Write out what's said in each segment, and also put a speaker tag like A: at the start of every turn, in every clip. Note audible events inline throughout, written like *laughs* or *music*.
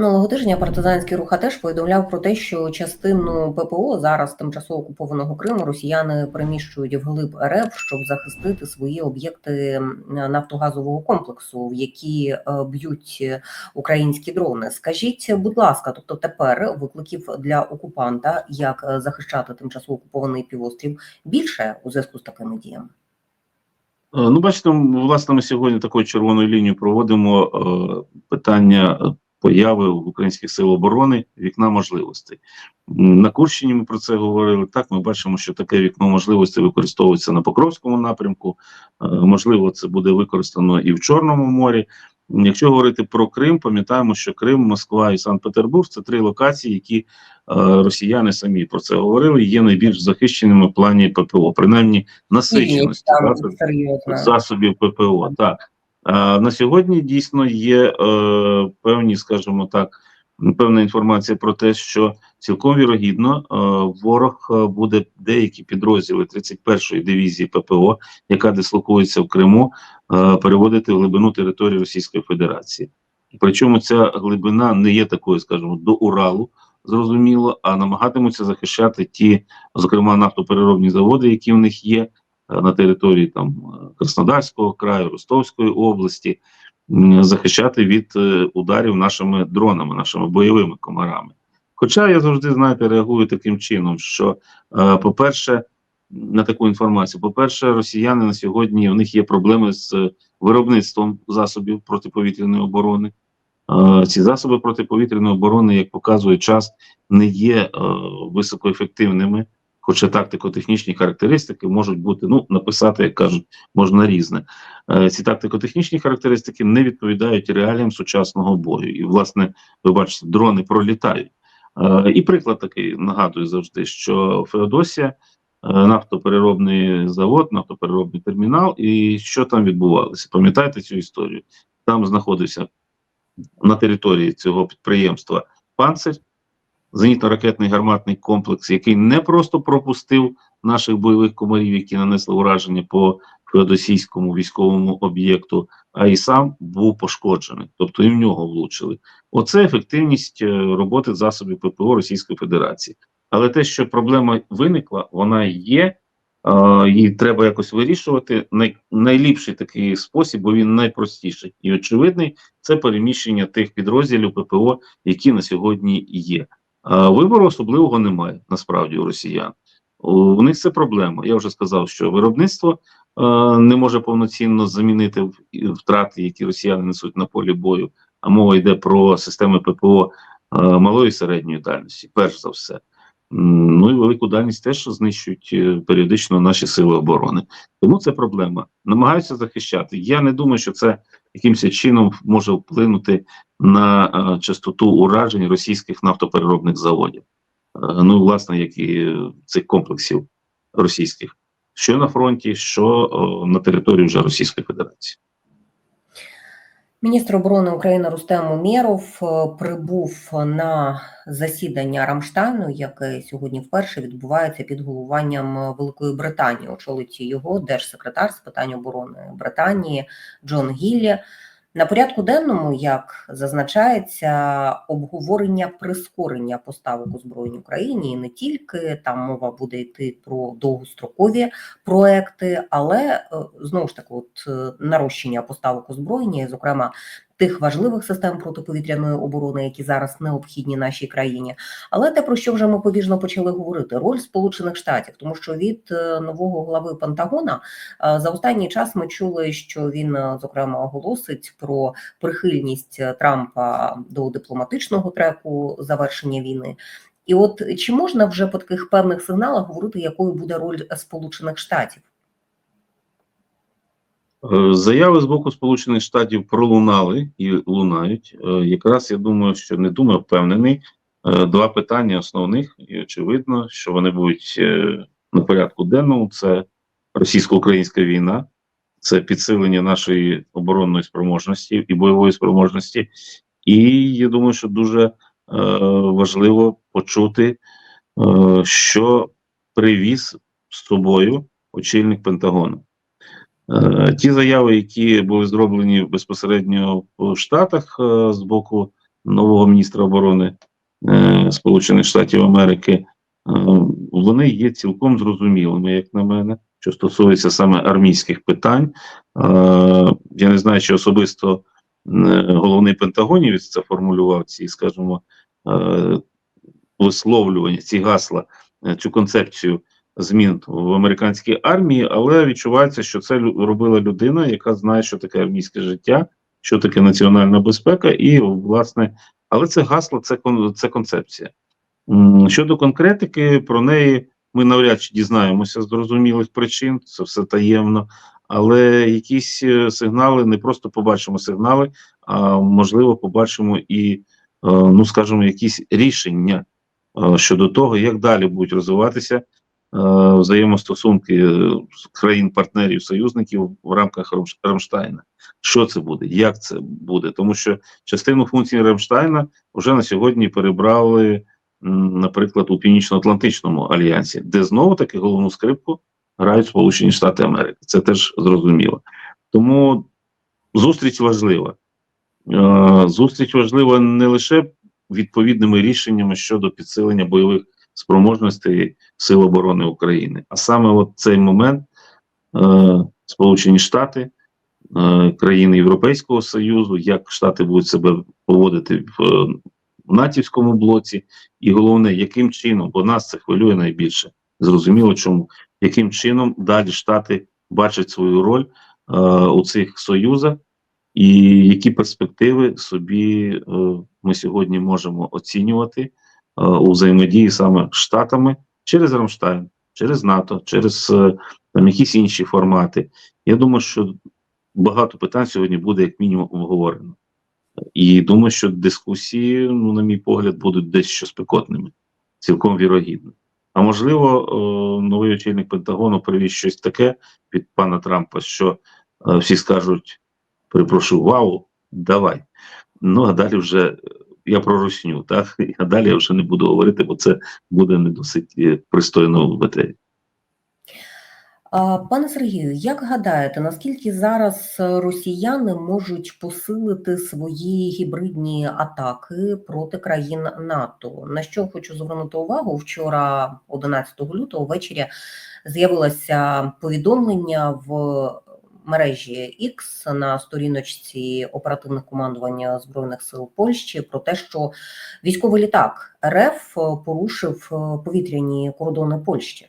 A: Минулого тижня партизанський рух теж повідомляв про те, що частину ППО зараз тимчасово окупованого Криму росіяни переміщують вглиб РФ, щоб захистити свої об'єкти нафтогазового комплексу, в які е, б'ють українські дрони. Скажіть, будь ласка, тобто тепер викликів для окупанта, як е, захищати тимчасово окупований півострів, більше у зв'язку з такими діями?
B: Е, Ну, бачите, власне, ми сьогодні такою червоною лінією проводимо е, питання е, появи в українських сил оборони вікна можливостей. На Курщині ми про це говорили. Так, ми бачимо, що таке вікно можливостей використовується на Покровському напрямку. Е, можливо, це буде використано і в Чорному морі. Якщо говорити про Крим, пам'ятаємо, що Крим, Москва і Санкт-Петербург це три локації, які е, росіяни самі про це говорили, є найбільш захищеними в плані ППО, принаймні насиченості засобів ППО. Так на сьогодні дійсно є е, певні, скажімо так, певна інформація про те, що цілком вірогідно е, ворог е, буде деякі підрозділи 31-ї дивізії ППО, яка дислокується в Криму, переводити в глибину території Російської Федерації. Причому ця глибина не є такою, скажімо, до Уралу. Зрозуміло, а намагатимуться захищати ті, зокрема, нафтопереробні заводи, які в них є, на території там е, Краснодарського краю, Ростовської області, захищати від е, ударів нашими дронами, нашими бойовими комарами. Хоча я завжди, знаєте, реагую таким чином, що, е, по-перше, на таку інформацію, по-перше, росіяни на сьогодні у них є проблеми з виробництвом засобів протиповітряної оборони. Ці засоби протиповітряної оборони, як показує час, не є високоефективними хоча тактико-технічні характеристики можуть бути, ну, написати, як кажуть, можна різне. Е, ці тактико-технічні характеристики не відповідають реаліям сучасного бою. І, власне, ви бачите, дрони пролітають. Е, і приклад такий нагадую завжди, що Феодосія, е, нафтопереробний завод, нафтопереробний термінал, і що там відбувалося? Пам'ятаєте цю історію? Там знаходився на території цього підприємства панцир, зенітно-ракетний гарматний комплекс, який не просто пропустив наших бойових комарів, які нанесли ураження по феодосійському військовому об'єкту, а і сам був пошкоджений, тобто і в нього влучили. Оце ефективність е, роботи засобів ППО Російської Федерації. Але те, що проблема виникла, вона є. Її треба якось вирішувати. Най, найліпший такий спосіб, бо він найпростіший і очевидний, це переміщення тих підрозділів ППО, які на сьогодні є. Вибору особливого немає насправді у росіян. У, у них це проблема. Я вже сказав, що виробництво е, не може повноцінно замінити втрати, які росіяни несуть на полі бою. А мова йде про системи ППО е, малої і середньої дальності, перш за все. Ну і велику дальність теж знищують е, періодично наші сили оборони. Тому це проблема. Намагаються захищати. Я не думаю, що це якимось чином може вплинути на е, частоту уражень російських нафтопереробних заводів. Е, ну, власне, як і цих комплексів російських, що на фронті, що на території вже Російської Федерації.
A: Міністр оборони України Рустем Умєров е, прибув на засідання Рамштайну, яке сьогодні вперше відбувається під головуванням Великої Британії. Очолить його держсекретар з питань оборони Британії Джон Гіллі. На порядку денному, як зазначається, обговорення прискорення поставок озброєнь Україні і не тільки там мова буде йти про довгострокові проекти, але е, знову ж таки, от е, нарощення поставок озброєння, зокрема тих важливих систем протиповітряної оборони, які зараз необхідні нашій країні. Але те, про що вже ми побіжно почали говорити, роль Сполучених Штатів, тому що від е, нового глави Пентагона е, за останній час ми чули, що він е, зокрема оголосить про прихильність Трампа до дипломатичного треку завершення війни. І от чи можна вже по таких певних сигналах говорити, якою буде роль Сполучених Штатів?
B: Е, Заяви з боку Сполучених Штатів пролунали і лунають. Е, Якраз я думаю, що не думаю, впевнений. Е, Два питання основних, і очевидно, що вони будуть на порядку денному: це російсько-українська війна, це підсилення нашої оборонної спроможності і бойової спроможності. І я думаю, що дуже важливо почути, що привіз з собою очільник Пентагону. Е, Ті заяви, які були зроблені безпосередньо в Штатах е, з боку нового міністра оборони е, Сполучених Штатів Америки, вони є цілком зрозумілими, як на мене, що стосується саме армійських питань. Я не знаю, чи особисто головний Пентагонівець це формулював ці, скажімо, висловлювання, ці гасла, цю концепцію змін в американській армії, але відчувається, що це робила людина, яка знає, що таке армійське життя, що таке національна безпека, і власне, але це гасло, це це концепція. Щодо конкретики, про неї ми навряд чи дізнаємося з зрозумілих причин, це все таємно. Але якісь е, сигнали, не просто побачимо сигнали, а можливо, побачимо і, е, ну скажімо, якісь рішення е, щодо того, як далі будуть розвиватися взаємостосунки е, країн-партнерів, союзників в рамках Рамштайна. Що це буде? Як це буде? Тому що частину функцій Рамштайна вже на сьогодні перебрали, наприклад, у Північно-Атлантичному альянсі, де знову таки головну скрипку грають Сполучені Штати Америки. Це теж зрозуміло. Тому зустріч важлива. Е, Зустріч важлива не лише відповідними рішеннями щодо підсилення бойових спроможностей Сил оборони України, а саме от цей момент е, Сполучені Штати, е, країни Європейського Союзу, як Штати будуть себе поводити в, е, в натівському блоці, і головне, яким чином, бо нас це хвилює найбільше. Зрозуміло, чому яким чином далі Штати бачать свою роль е, у цих союзах, і які перспективи собі е, ми сьогодні можемо оцінювати е, у взаємодії саме з Штатами через Рамштайн, через НАТО, через е, там якісь інші формати. Я думаю, що багато питань сьогодні буде як мінімум обговорено. І думаю, що дискусії, ну, на мій погляд, будуть дещо спекотними, цілком вірогідно. А можливо, е, новий очільник Пентагону привіз щось таке від пана Трампа, що е, всі скажуть: перепрошую, вау, давай. Ну а далі вже е, я про русню, так? *laughs* А далі я вже не буду говорити, бо це буде не досить е, пристойно в етері.
A: Пане Сергію, як гадаєте, наскільки зараз росіяни можуть посилити свої гібридні атаки проти країн НАТО? На що хочу звернути увагу? Вчора, 11 лютого, ввечері з'явилося повідомлення в мережі X на сторіночці оперативних командування збройних сил Польщі про те, що військовий літак РФ порушив е, повітряні кордони Польщі.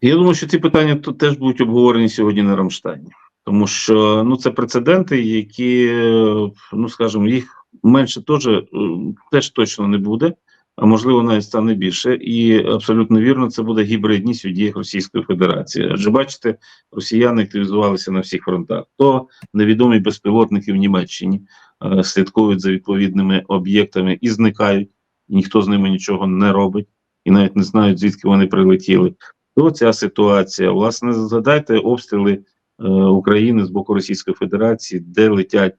B: Я думаю, що ці питання тут теж будуть обговорені сьогодні на Рамштайні, тому що ну це прецеденти, які, е, ну скажімо, їх менше теж, е, теж точно не буде, можливо навіть стане більше. І абсолютно вірно, це буде гібридність у діях Російської Федерації. Адже бачите, росіяни активізувалися на всіх фронтах. То невідомі безпілотники в Німеччині е, слідкують за відповідними об'єктами і зникають, і ніхто з ними нічого не робить, і навіть не знають, звідки вони прилетіли то ця ситуація. Власне, згадайте обстріли е, України з боку Російської Федерації, де летять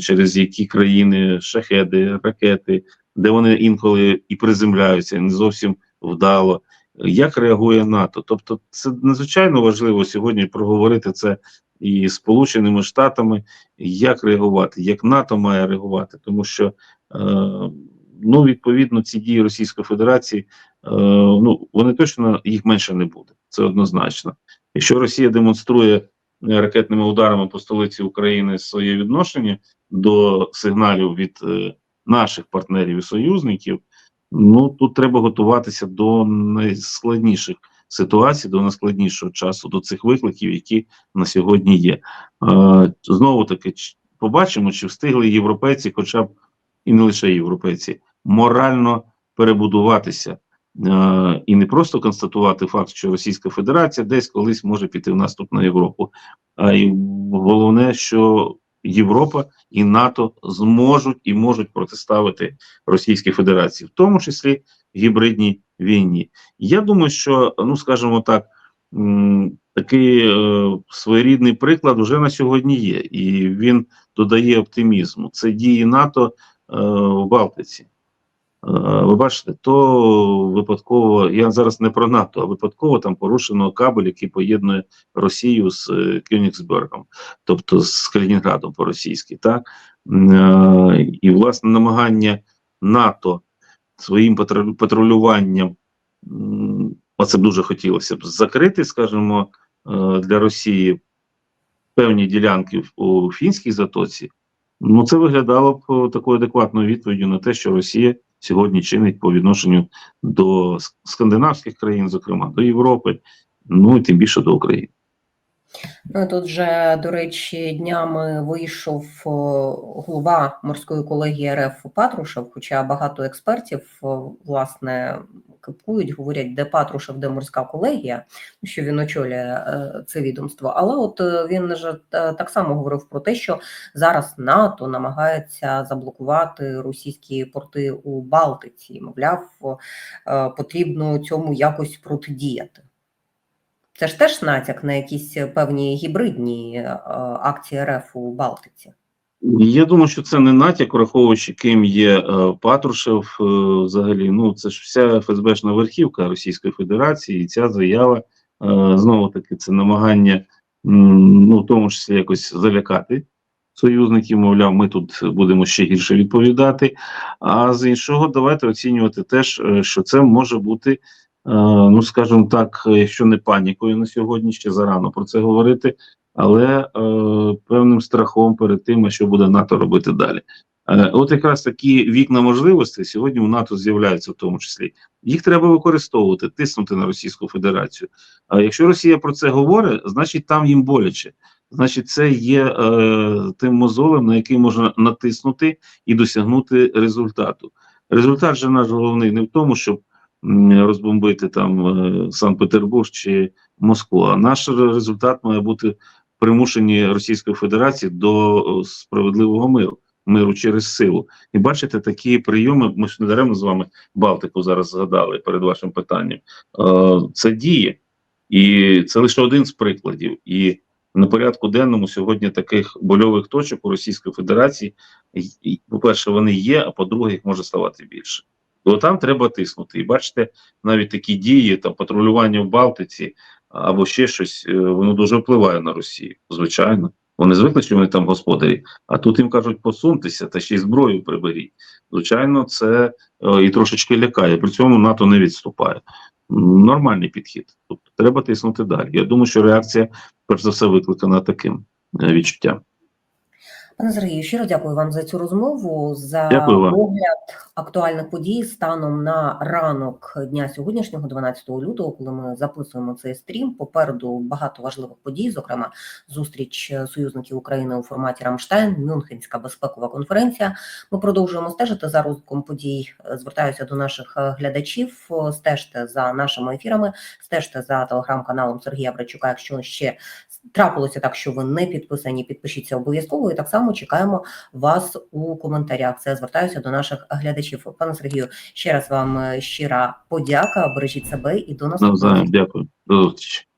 B: через які країни шахеди, ракети, де вони інколи і приземляються не зовсім вдало. Як реагує НАТО? Тобто, це надзвичайно важливо сьогодні проговорити це і Сполученими Штатами, як реагувати, як НАТО має реагувати, тому що е, ну відповідно ці дії Російської Федерації Е, ну вони точно їх менше не буде. Це однозначно. Якщо Росія демонструє е, ракетними ударами по столиці України своє відношення до сигналів від е, наших партнерів і союзників, ну тут треба готуватися до найскладніших ситуацій, до найскладнішого часу, до цих викликів, які на сьогодні є. Е, знову таки побачимо, чи встигли європейці, хоча б і не лише європейці, морально перебудуватися. Е, і не просто констатувати факт, що Російська Федерація десь колись може піти в наступ на Європу, а й головне, що Європа і НАТО зможуть і можуть протиставити Російській Федерації, в тому числі гібридній війні. Я думаю, що ну скажімо так, такий е, своєрідний приклад вже на сьогодні є, і він додає оптимізму. Це дії НАТО е, в Балтиці. Ви бачите, то випадково, я зараз не про НАТО, а випадково там порушено кабель, який поєднує Росію з е, Кёнігсбергом, тобто з Калінінградом по-російськи, так? Е, І, власне, намагання НАТО своїм патрулюванням, оце б дуже хотілося б закрити, скажімо, е, для Росії певні ділянки у фінській затоці. Ну, це виглядало б е, такою адекватною відповіддю на те, що Росія сьогодні чинить по відношенню до скандинавських країн, зокрема до Європи, ну і тим більше до України.
A: Ну, тут же, до речі, днями вийшов голова морської колегії РФ Патрушев, хоча багато експертів власне кипкують, говорять, де Патрушев, де морська колегія, що він очолює е, це відомство. Але от е, він же так само говорив про те, що зараз НАТО намагається заблокувати російські порти у Балтиці. Мовляв, е, потрібно цьому якось протидіяти. Це ж теж натяк на якісь певні гібридні е, акції РФ у Балтиці.
B: Я думаю, що це не натяк, враховуючи, ким є е, Патрушев е, взагалі. Ну, це ж вся ФСБшна верхівка Російської Федерації, і ця заява знову таки це намагання, ну, в тому числі якось залякати союзників, мовляв, ми тут будемо ще гірше відповідати. А з іншого, давайте оцінювати теж, що це може бути, ну скажімо так, якщо не панікою на сьогодні, ще зарано про це говорити але е, певним страхом перед тим, що буде НАТО робити далі. Е, от якраз такі вікна можливостей сьогодні у НАТО з'являються в тому числі. Їх треба використовувати, тиснути на Російську Федерацію. А якщо Росія про це говорить, значить там їм боляче. Значить, це є е, тим мозолем, на який можна натиснути і досягнути результату. Результат же наш головний не в тому, щоб розбомбити там е, Санкт-Петербург чи Москву. А наш результат має бути примушені Російської Федерації до справедливого миру, миру через силу. І бачите, такі прийоми. Ми ж не даремно з вами Балтику зараз згадали перед вашим питанням. Е, це діє, і це лише один з прикладів. І на порядку денному сьогодні таких больових точок у Російської Федерації, і, по-перше, вони є, а по-друге, їх може ставати більше. То там треба тиснути. І бачите, навіть такі дії, там патрулювання в Балтиці або ще щось, е, воно дуже впливає на Росію. Звичайно. Вони звикли, що вони там господарі, а тут їм кажуть посуньтеся та ще й зброю приберіть. Звичайно, це е, і трошечки лякає. При цьому НАТО не відступає. Нормальний підхід. Тобто треба тиснути далі. Я думаю, що реакція, перш за все, викликана таким е, відчуттям.
A: Пане Сергію, щиро дякую вам за цю розмову, за
B: Дякую вам.
A: огляд актуальних подій станом на ранок дня сьогоднішнього, 12 лютого, коли ми записуємо цей стрім. Попереду багато важливих подій, зокрема зустріч союзників України у форматі Рамштайн, Мюнхенська безпекова конференція. Ми продовжуємо стежити за розвитком подій. Звертаюся до наших глядачів. Стежте за нашими ефірами, стежте за телеграм-каналом Сергія Брачука. Якщо ще трапилося так, що ви не підписані, підпишіться обов'язково. І так само чекаємо вас у коментарях. Це звертаюся до наших глядачів. Пане Сергію, ще раз вам е, щира подяка. Бережіть себе і до наступного.
B: Навзаєм, дякую. До зустрічі.